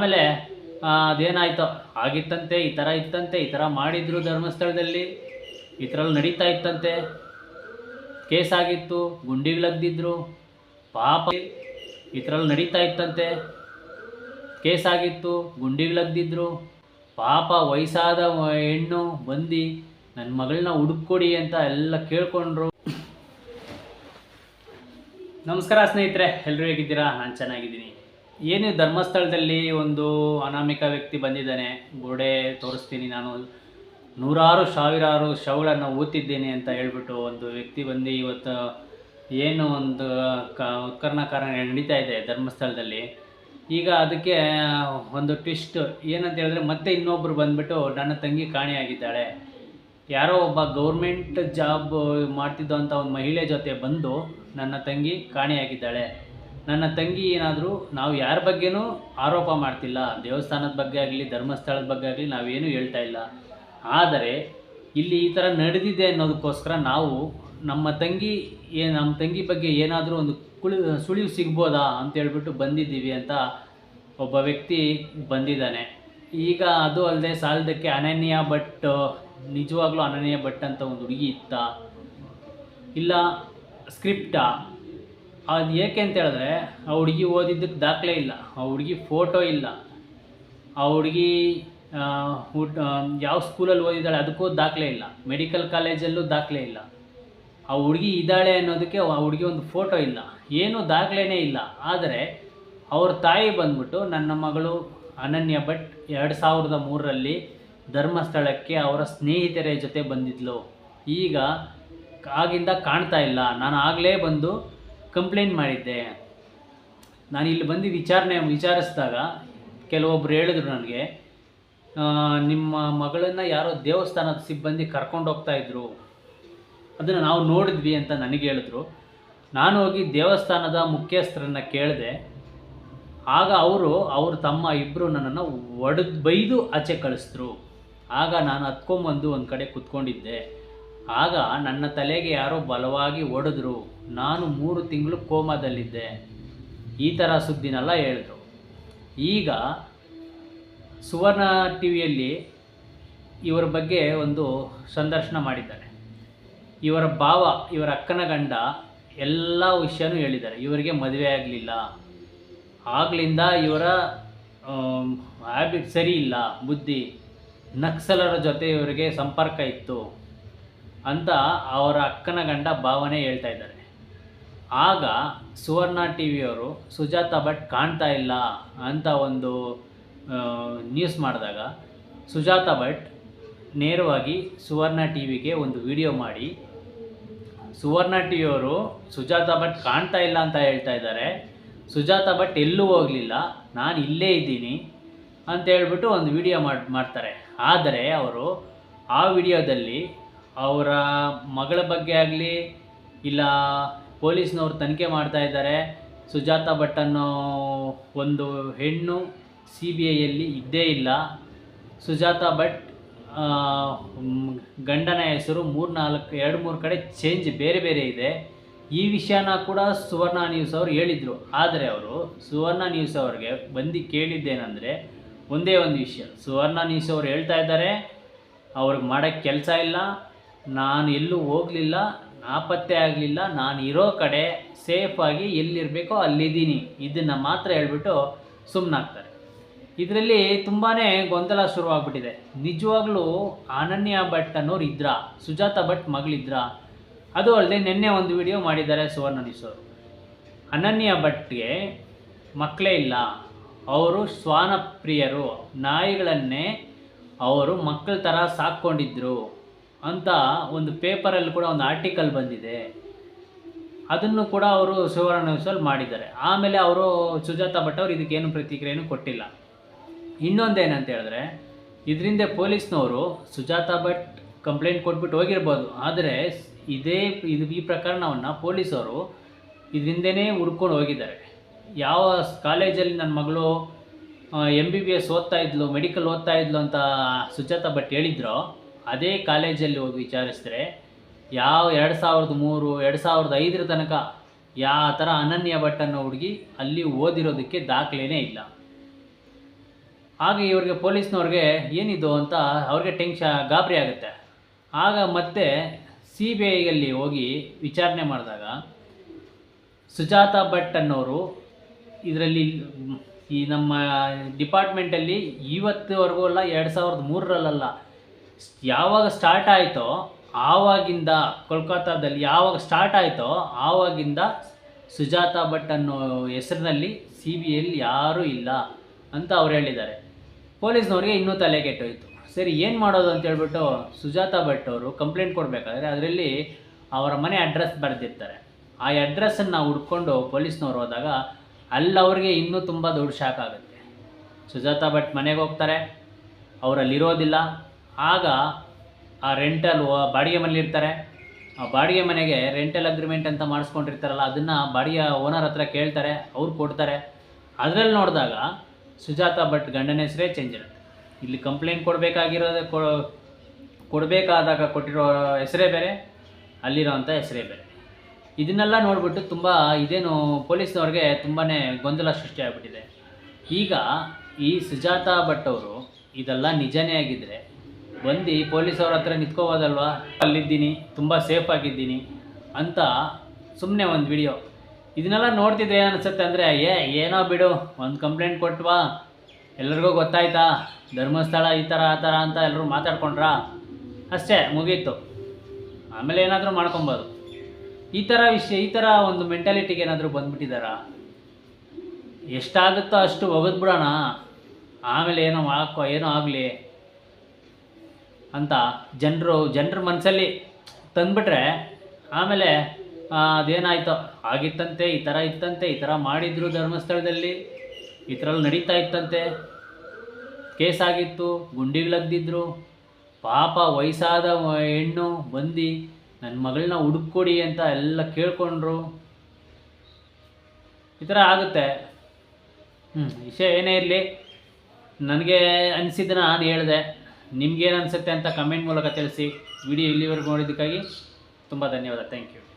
ಆಮೇಲೆ ಅದೇನಾಯ್ತು, ಆಗಿತ್ತಂತೆ, ಈ ಥರ ಇತ್ತಂತೆ, ಈ ಥರ ಮಾಡಿದ್ರು ಧರ್ಮಸ್ಥಳದಲ್ಲಿ, ಈ ನಡೀತಾ ಇತ್ತಂತೆ. ಕೇಸ್ ಆಗಿತ್ತು ಗುಂಡಿಗಳಗ್ದಿದ್ರು ಪಾಪ ಈ ನಡೀತಾ ಇತ್ತಂತೆ. ಕೇಸ್ ಆಗಿತ್ತು ಗುಂಡಿಗಳಗ್ದಿದ್ರು ಪಾಪ ವಯಸ್ಸಾದ ಹೆಣ್ಣು ಬಂದು ನನ್ನ ಮಗಳನ್ನ ಹುಡುಕೊಡಿ ಅಂತ ಎಲ್ಲ ಕೇಳ್ಕೊಂಡ್ರು. ನಮಸ್ಕಾರ ಸ್ನೇಹಿತರೆ ಎಲ್ಲರೂ ಹೇಗಿದ್ದೀರಾ? ನಾನು ಚೆನ್ನಾಗಿದ್ದೀನಿ. ಏನು ಧರ್ಮಸ್ಥಳದಲ್ಲಿ ಒಂದು ಅನಾಮಿಕ ವ್ಯಕ್ತಿ ಬಂದಿದ್ದಾನೆ, ಗೋಡೆ ತೋರಿಸ್ತೀನಿ ನಾನು, ನೂರಾರು ಸಾವಿರಾರು ಶವಗಳನ್ನು ಊತಿದ್ದೇನೆ ಅಂತ ಹೇಳ್ಬಿಟ್ಟು ಒಂದು ವ್ಯಕ್ತಿ ಬಂದು ಇವತ್ತು ಏನು ಒಂದು ಕ ಉತ್ಕರ್ಣ ಕಾರಣ ನಡೀತಾ ಇದೆ ಧರ್ಮಸ್ಥಳದಲ್ಲಿ. ಈಗ ಅದಕ್ಕೆ ಒಂದು ಟ್ವಿಸ್ಟ್ ಏನಂತ ಹೇಳಿದ್ರೆ ಮತ್ತೆ ಇನ್ನೊಬ್ಬರು ಬಂದ್ಬಿಟ್ಟು ನನ್ನ ತಂಗಿ ಕಾಣೆಯಾಗಿದ್ದಾಳೆ. ಯಾರೋ ಒಬ್ಬ ಗೌರ್ಮೆಂಟ್ ಜಾಬ್ ಮಾಡ್ತಿದ್ದಂಥ ಒಂದು ಮಹಿಳೆ ಜೊತೆ ಬಂದು ನನ್ನ ತಂಗಿ ಕಾಣೆಯಾಗಿದ್ದಾಳೆ. ನನ್ನ ತಂಗಿ ಏನಾದರೂ ನಾವು ಯಾರ ಬಗ್ಗೆನೂ ಆರೋಪ ಮಾಡ್ತಿಲ್ಲ. ದೇವಸ್ಥಾನದ ಬಗ್ಗೆ ಆಗಲಿ, ಧರ್ಮಸ್ಥಳದ ಬಗ್ಗೆ ಆಗಲಿ ನಾವೇನು ಹೇಳ್ತಾ ಇಲ್ಲ. ಆದರೆ ಇಲ್ಲಿ ಈ ಥರ ನಡೆದಿದೆ ಅನ್ನೋದಕ್ಕೋಸ್ಕರ ನಾವು ನಮ್ಮ ತಂಗಿ ಏ, ನಮ್ಮ ತಂಗಿ ಬಗ್ಗೆ ಏನಾದರೂ ಒಂದು ಕುಳಿ, ಸುಳಿವು ಸಿಗ್ಬೋದಾ ಅಂತ ಹೇಳ್ಬಿಟ್ಟು ಬಂದಿದ್ದೀವಿ ಅಂತ ಒಬ್ಬ ವ್ಯಕ್ತಿ ಬಂದಿದ್ದಾನೆ. ಈಗ ಅದು ಅಲ್ಲದೆ ಸಾಲದಕ್ಕೆ ಅನನ್ಯ ಭಟ್, ನಿಜವಾಗ್ಲೂ ಅನನ್ಯ ಭಟ್ ಅಂತ ಒಂದು ಹುಡುಗಿ ಇತ್ತ? ಇಲ್ಲ, ಸ್ಕ್ರಿಪ್ಟಾ? ಅದು ಏಕೆ ಅಂತ ಹೇಳಿದ್ರೆ, ಆ ಹುಡುಗಿ ಓದಿದ್ದಕ್ಕೆ ದಾಖಲೆ ಇಲ್ಲ, ಆ ಹುಡುಗಿ ಫೋಟೋ ಇಲ್ಲ. ಆ ಹುಡುಗಿ ಯಾವ ಸ್ಕೂಲಲ್ಲಿ ಓದಿದ್ದಾಳೆ ಅದಕ್ಕೂ ದಾಖಲೆ ಇಲ್ಲ ಮೆಡಿಕಲ್ ಕಾಲೇಜಲ್ಲೂ ದಾಖಲೆ ಇಲ್ಲ. ಆ ಹುಡುಗಿ ಇದ್ದಾಳೆ ಅನ್ನೋದಕ್ಕೆ ಆ ಹುಡುಗಿ ಒಂದು ಫೋಟೋ ಇಲ್ಲ, ಏನೂ ದಾಖಲೆನೇ ಇಲ್ಲ. ಆದರೆ ಅವ್ರ ತಾಯಿ ಬಂದ್ಬಿಟ್ಟು ನನ್ನ ಮಗಳು ಅನನ್ಯ ಭಟ್ ಎರಡು ಸಾವಿರದ ಮೂರರಲ್ಲಿ ಧರ್ಮಸ್ಥಳಕ್ಕೆ ಅವರ ಸ್ನೇಹಿತರ ಜೊತೆ ಬಂದಿದ್ಲು. ಈಗ ಆಗಿಂದ ಕಾಣ್ತಾ ಇಲ್ಲ, ನಾನು ಆಗಲೇ ಬಂದು ಕಂಪ್ಲೇಂಟ್ ಮಾಡಿದ್ದೆ. ನಾನು ಇಲ್ಲಿ ಬಂದು ವಿಚಾರಣೆ ವಿಚಾರಿಸಿದಾಗ ಕೆಲವೊಬ್ರು ಹೇಳಿದ್ರು ನನಗೆ ನಿಮ್ಮ ಮಗಳನ್ನು ಯಾರೋ ದೇವಸ್ಥಾನದ ಸಿಬ್ಬಂದಿ ಕರ್ಕೊಂಡು ಹೋಗ್ತಾ ಇದ್ರು. ಅದನ್ನು ನಾವು ನೋಡಿದ್ವಿ ಅಂತ ನನಗೆ ಹೇಳಿದ್ರು. ನಾನು ಹೋಗಿ ದೇವಸ್ಥಾನದ ಮುಖ್ಯಸ್ಥರನ್ನ ಕೇಳಿದೆ. ಆಗ ಅವರು ಅವರು ತಮ್ಮ ಇಬ್ಬರು ನನ್ನನ್ನು ಒಡೆದು ಬೈದು ಆಚೆ ಕಳಿಸಿದ್ರು. ಆಗ ನಾನು ಹತ್ಕೊಂಬಂದು ಒಂದು ಕಡೆ ಕುತ್ಕೊಂಡಿದ್ದೆ. ಆಗ ನನ್ನ ತಲೆಗೆ ಯಾರೋ ಬಲವಾಗಿ ಒಡೆದ್ರು. ನಾನು ಮೂರು ತಿಂಗಳು ಕೋಮಾದಲ್ಲಿದ್ದೆ. ಈ ಥರ ಸುದ್ದಿನೆಲ್ಲ ಹೇಳಿದ್ರು. ಈಗ ಸುವರ್ಣ ಟಿ ವಿಯಲ್ಲಿ ಇವರ ಬಗ್ಗೆ ಒಂದು ಸಂದರ್ಶನ ಮಾಡಿದ್ದಾರೆ. ಇವರ ಭಾವ, ಇವರ ಅಕ್ಕನ ಗಂಡ ಎಲ್ಲ ವಿಷಯನೂ ಹೇಳಿದ್ದಾರೆ. ಇವರಿಗೆ ಮದುವೆ ಆಗಲಿಲ್ಲ. ಆಗ್ಲಿಂದ ಇವರ ಹ್ಯಾಬಿಟ್ ಸರಿ ಇಲ್ಲ, ಬುದ್ಧಿ. ನಕ್ಸಲರ ಜೊತೆ ಇವರಿಗೆ ಸಂಪರ್ಕ ಇತ್ತು. ಅಂತ ಅವರ ಅಕ್ಕನ ಗಂಡ ಭಾವನೆ ಹೇಳ್ತಾ ಇದ್ದಾರೆ. ಆಗ ಸುವರ್ಣ ಟಿ ವಿಯವರು ಸುಜಾತಾ ಭಟ್ ಕಾಣ್ತಾ ಇಲ್ಲ ಅಂತ ಒಂದು ನ್ಯೂಸ್ ಮಾಡಿದಾಗ ಸುಜಾತ ಭಟ್ ನೇರವಾಗಿ ಸುವರ್ಣ ಟಿ ವಿಗೆ ಒಂದು ವಿಡಿಯೋ ಮಾಡಿ, ಸುವರ್ಣ ಟಿ ವಿಯವರು ಸುಜಾತ ಭಟ್ ಕಾಣ್ತಾ ಇಲ್ಲ ಅಂತ ಹೇಳ್ತಾ ಇದ್ದಾರೆ. ಸುಜಾತ ಭಟ್ ಎಲ್ಲೂ ಹೋಗಲಿಲ್ಲ, ನಾನು ಇಲ್ಲೇ ಇದ್ದೀನಿ ಅಂತ ಹೇಳ್ಬಿಟ್ಟು ಒಂದು ವಿಡಿಯೋ ಮಾಡಿ, ಮಾಡ್ತಾರೆ. ಆದರೆ ಅವರು ಆ ವಿಡಿಯೋದಲ್ಲಿ ಅವರ ಮಗಳ ಬಗ್ಗೆ ಆಗಲಿ, ಇಲ್ಲ ಪೊಲೀಸ್ನವ್ರು ತನಿಖೆ ಮಾಡ್ತಾ ಇದ್ದಾರೆ, ಸುಜಾತ ಭಟ್ ಅನ್ನೋ ಒಂದು ಹೆಣ್ಣು ಸಿ ಬಿ ಐಯಲ್ಲಿ ಇದ್ದೇ ಇಲ್ಲ. ಸುಜಾತ ಭಟ್ ಗಂಡನ ಹೆಸರು ಮೂರು ನಾಲ್ಕು ಎರಡು ಮೂರು ಕಡೆ ಚೇಂಜ್ ಬೇರೆ ಬೇರೆ ಇದೆ. ಈ ವಿಷಯನ ಕೂಡ ಸುವರ್ಣ ನ್ಯೂಸ್ ಅವರು ಹೇಳಿದರು. ಆದರೆ ಅವರು ಸುವರ್ಣ ನ್ಯೂಸ್ ಅವ್ರಿಗೆ ಬಂದು ಕೇಳಿದ್ದೇನೆಂದರೆ ಒಂದೇ ಒಂದು ವಿಷಯ. ಸುವರ್ಣ ನ್ಯೂಸ್ ಅವರು ಹೇಳ್ತಾ ಇದ್ದಾರೆ, ಅವ್ರಿಗೆ ಮಾಡೋಕ್ಕೆ ಕೆಲಸ ಇಲ್ಲ. ನಾನು ಎಲ್ಲೂ ಹೋಗಲಿಲ್ಲ, ನಾಪತ್ತೆ ಆಗಲಿಲ್ಲ, ನಾನು ಇರೋ ಕಡೆ ಸೇಫಾಗಿ ಎಲ್ಲಿರಬೇಕೋ ಅಲ್ಲಿದ್ದೀನಿ. ಇದನ್ನು ಮಾತ್ರ ಹೇಳ್ಬಿಟ್ಟು ಸುಮ್ಮನಾಗ್ತಾರೆ ಇದರಲ್ಲಿ ತುಂಬಾ ಗೊಂದಲ ಶುರುವಾಗ್ಬಿಟ್ಟಿದೆ. ನಿಜವಾಗ್ಲೂ ಅನನ್ಯ ಭಟ್ ಅನ್ನೋರು ಇದ್ರ, ಸುಜಾತ ಭಟ್ ಮಗಳಿದ್ರ. ಅದು ಅಲ್ಲದೆ ನಿನ್ನೆ ಒಂದು ವಿಡಿಯೋ ಮಾಡಿದ್ದಾರೆ ಸುವರ್ಣ ಅವರು. ಅನನ್ಯ ಭಟ್ಗೆ ಮಕ್ಕಳೇ ಇಲ್ಲ, ಅವರು ಶ್ವಾನಪ್ರಿಯರು, ನಾಯಿಗಳನ್ನೇ ಅವರು ಮಕ್ಕಳ ಥರ ಸಾಕ್ಕೊಂಡಿದ್ರು. ಅಂತ ಒಂದು ಪೇಪರಲ್ಲಿ ಕೂಡ ಒಂದು ಆರ್ಟಿಕಲ್ ಬಂದಿದೆ. ಅದನ್ನು ಕೂಡ ಅವರು ಸುವರ್ಣ ನ್ಯೂಸಲ್ಲಿ ಮಾಡಿದ್ದಾರೆ. ಆಮೇಲೆ ಅವರು ಸುಜಾತ ಭಟ್ ಅವರು ಇದಕ್ಕೇನು ಪ್ರತಿಕ್ರಿಯೆನೂ ಕೊಟ್ಟಿಲ್ಲ. ಇನ್ನೊಂದೇನಂತ ಹೇಳಿದ್ರೆ ಇದರಿಂದ ಪೊಲೀಸ್ನವರು ಸುಜಾತ ಭಟ್ ಕಂಪ್ಲೇಂಟ್ ಕೊಟ್ಬಿಟ್ಟು ಹೋಗಿರ್ಬೋದು. ಆದರೆ ಇದೇ ಇದು ಈ ಪ್ರಕರಣವನ್ನು ಪೊಲೀಸವರು ಇದರಿಂದನೇ ಹುಡ್ಕೊಂಡು ಹೋಗಿದ್ದಾರೆ. ಯಾವ ಕಾಲೇಜಲ್ಲಿ ನನ್ನ ಮಗಳು ಎಂ ಬಿ ಬಿ ಎಸ್ ಓದ್ತಾ ಇದ್ಲು ಮೆಡಿಕಲ್ ಓದ್ತಾ ಇದ್ಲು ಅಂತ ಸುಜಾತ ಭಟ್ ಹೇಳಿದ್ರೋ ಅದೇ ಕಾಲೇಜಲ್ಲಿ ಹೋಗಿ ವಿಚಾರಿಸಿದ್ರೆ ಯಾವ ಎರಡು ಸಾವಿರದ ಮೂರು, ಎರಡು ಸಾವಿರದ ಐದರ ತನಕ ಯಾವ ಥರ ಅನನ್ಯ ಭಟ್ ಅನ್ನೋ ಹುಡುಗಿ ಅಲ್ಲಿ ಓದಿರೋದಕ್ಕೆ ದಾಖಲೆನೇ ಇಲ್ಲ. ಹಾಗೆ ಇವ್ರಿಗೆ ಪೊಲೀಸ್ನವ್ರಿಗೆ ಏನಿದು ಅಂತ ಅವ್ರಿಗೆ ಟೆನ್ಷನ್ ಗಾಬರಿ ಆಗುತ್ತೆ. ಆಗ ಮತ್ತೆ ಸಿ ಬಿ ಐಯಲ್ಲಿ ಹೋಗಿ ವಿಚಾರಣೆ ಮಾಡಿದಾಗ ಸುಜಾತ ಭಟ್ ಅನ್ನೋರು ಇದರಲ್ಲಿ ಈ ನಮ್ಮ ಡಿಪಾರ್ಟ್ಮೆಂಟಲ್ಲಿ ಇವತ್ತುವರೆಗೂ ಅಲ್ಲ, ಎರಡು ಸಾವಿರದ ಮೂರರಲ್ಲ ಯಾವಾಗ ಸ್ಟಾರ್ಟ್ ಆಯಿತೋ ಆವಾಗಿಂದ ಕೋಲ್ಕತ್ತಾದಲ್ಲಿ ಯಾವಾಗ ಸ್ಟಾರ್ಟ್ ಆಯಿತೋ ಆವಾಗಿಂದ ಸುಜಾತ ಭಟ್ ಅನ್ನೋ ಹೆಸರಿನಲ್ಲಿ ಸಿ ಬಿ ಎಲ್ ಯಾರೂ ಇಲ್ಲ ಅಂತ ಅವ್ರು ಹೇಳಿದ್ದಾರೆ. ಪೊಲೀಸ್ನವ್ರಿಗೆ ಇನ್ನೂ ತಲೆ ಕೆಟ್ಟೋಯ್ತು. ಸರಿ, ಏನು ಮಾಡೋದು ಅಂತ ಹೇಳ್ಬಿಟ್ಟು ಸುಜಾತ ಭಟ್ ಅವರು ಕಂಪ್ಲೇಂಟ್ ಕೊಡಬೇಕಾದ್ರೆ ಅದರಲ್ಲಿ ಅವರ ಮನೆ ಅಡ್ರೆಸ್ ಬರೆದಿರ್ತಾರೆ. ಆ ಅಡ್ರೆಸ್ಸನ್ನು ಹುಡ್ಕೊಂಡು ಪೊಲೀಸ್ನವ್ರು ಹೋದಾಗ ಅಲ್ಲಿ ಅವ್ರಿಗೆ ಇನ್ನೂ ತುಂಬ ದೊಡ್ಡ ಶಾಕ್ ಆಗುತ್ತೆ. ಸುಜಾತ ಭಟ್ ಮನೆಗೆ ಹೋಗ್ತಾರೆ. ಅವರಲ್ಲಿರೋದಿಲ್ಲ. ಆಗ ಆ ರೆಂಟಲ್ ಬಾಡಿಗೆ ಮನೇಲಿ ಇರ್ತಾರೆ. ಆ ಬಾಡಿಗೆ ಮನೆಗೆ ರೆಂಟಲ್ ಅಗ್ರಿಮೆಂಟ್ ಅಂತ ಮಾಡಿಸ್ಕೊಂಡಿರ್ತಾರಲ್ಲ, ಅದನ್ನು ಬಾಡಿಗೆ ಓನರ್ ಹತ್ರ ಕೇಳ್ತಾರೆ, ಅವ್ರು ಕೊಡ್ತಾರೆ. ಅದರಲ್ಲಿ ನೋಡಿದಾಗ ಸುಜಾತ ಭಟ್ ಗಂಡನ ಹೆಸರೇ ಚೇಂಜ್ ಇರುತ್ತೆ. ಇಲ್ಲಿ ಕಂಪ್ಲೇಂಟ್ ಕೊಡಬೇಕಾಗಿರೋದೇ ಕೊಡಬೇಕಾದಾಗ ಕೊಟ್ಟಿರೋ ಹೆಸರೇ ಬೇರೆ ಅಲ್ಲಿರೋವಂಥ ಹೆಸರೇ ಬೇರೆ. ಇದನ್ನೆಲ್ಲ ನೋಡಿಬಿಟ್ಟು ತುಂಬ ಇದೇನು ಪೊಲೀಸ್ನವ್ರಿಗೆ ತುಂಬಾ ಗೊಂದಲ ಸೃಷ್ಟಿಯಾಗ್ಬಿಟ್ಟಿದೆ. ಈಗ ಈ ಸುಜಾತ ಭಟ್ ಅವರು ಇದೆಲ್ಲ ನಿಜನೇ ಆಗಿದ್ದರೆ ಬಂದು ಪೊಲೀಸವ್ರ ಹತ್ರ ನಿಂತ್ಕೋಬೋದಲ್ವಾ? ಅಲ್ಲಿದ್ದೀನಿ, ತುಂಬ ಸೇಫ್ ಆಗಿದ್ದೀನಿ ಅಂತ ಸುಮ್ಮನೆ ಒಂದು ವಿಡಿಯೋ ಇದನ್ನೆಲ್ಲ ನೋಡ್ತಿದ್ರೆ ಏನು ಅನಿಸುತ್ತೆ ಅಂದರೆ, ಏ, ಏನೋ ಬಿಡು, ಒಂದು ಕಂಪ್ಲೇಂಟ್ ಕೊಟ್ವಾ? ಎಲ್ರಿಗೂ ಗೊತ್ತಾಯ್ತಾ? ಧರ್ಮಸ್ಥಳ ಈ ಥರ ಆ ಥರ ಅಂತ ಎಲ್ಲರೂ ಮಾತಾಡ್ಕೊಂಡ್ರಾ? ಅಷ್ಟೇ, ಮುಗೀತು. ಆಮೇಲೆ ಏನಾದರೂ ಮಾಡ್ಕೊಬೋದು. ಈ ಥರ ವಿಷಯ, ಈ ಥರ ಒಂದು ಮೆಂಟಾಲಿಟಿಗೆ ಏನಾದರೂ ಬಂದ್ಬಿಟ್ಟಿದ್ದಾರಾ ಎಷ್ಟಾಗುತ್ತೋ ಅಷ್ಟು ಒಗೆದ್ಬಿಡೋಣ. ಆಮೇಲೆ ಏನೋ ಹಾಕೋ, ಏನೋ ಆಗಲಿ. ಅಂತ ಜನರು, ಜನರ ಮನಸ್ಸಲ್ಲಿ ತಂದುಬಿಟ್ರೆ ಆಮೇಲೆ ಅದೇನಾಯಿತು? ಆಗಿತ್ತಂತೆ, ಈ ಥರ ಇತ್ತಂತೆ, ಈ ಥರ ಮಾಡಿದ್ರು ಧರ್ಮಸ್ಥಳದಲ್ಲಿ, ಈ ಥರ ನಡೀತಾ ಇತ್ತಂತೆ. ಕೇಸ್ ಆಗಿತ್ತು ಗುಂಡಿಗಳದ್ದಿದ್ರು ಪಾಪ ವಯಸ್ಸಾದ ಹೆಣ್ಣು ಬಂದು ನನ್ನ ಮಗಳನ್ನ ಹುಡುಕೊಡಿ ಅಂತ ಎಲ್ಲ ಕೇಳ್ಕೊಂಡ್ರು. ಈ ಥರ ಆಗುತ್ತೆ. ಹ್ಞೂ ವಿಷಯ ಏನೇ ಇರಲಿ. ನನಗೆ ಅನಿಸಿದ್ದನ್ನ ನಾನು ಹೇಳಿದೆ. ನಿಮ್ಗೇನು ಅನಿಸುತ್ತೆ ಅಂತ ಕಮೆಂಟ್ ಮೂಲಕ ತಿಳಿಸಿ ವಿಡಿಯೋ ಇಲ್ಲಿವರೆಗೂ ನೋಡಿದ್ದಕ್ಕಾಗಿ ತುಂಬ ಧನ್ಯವಾದ. Thank you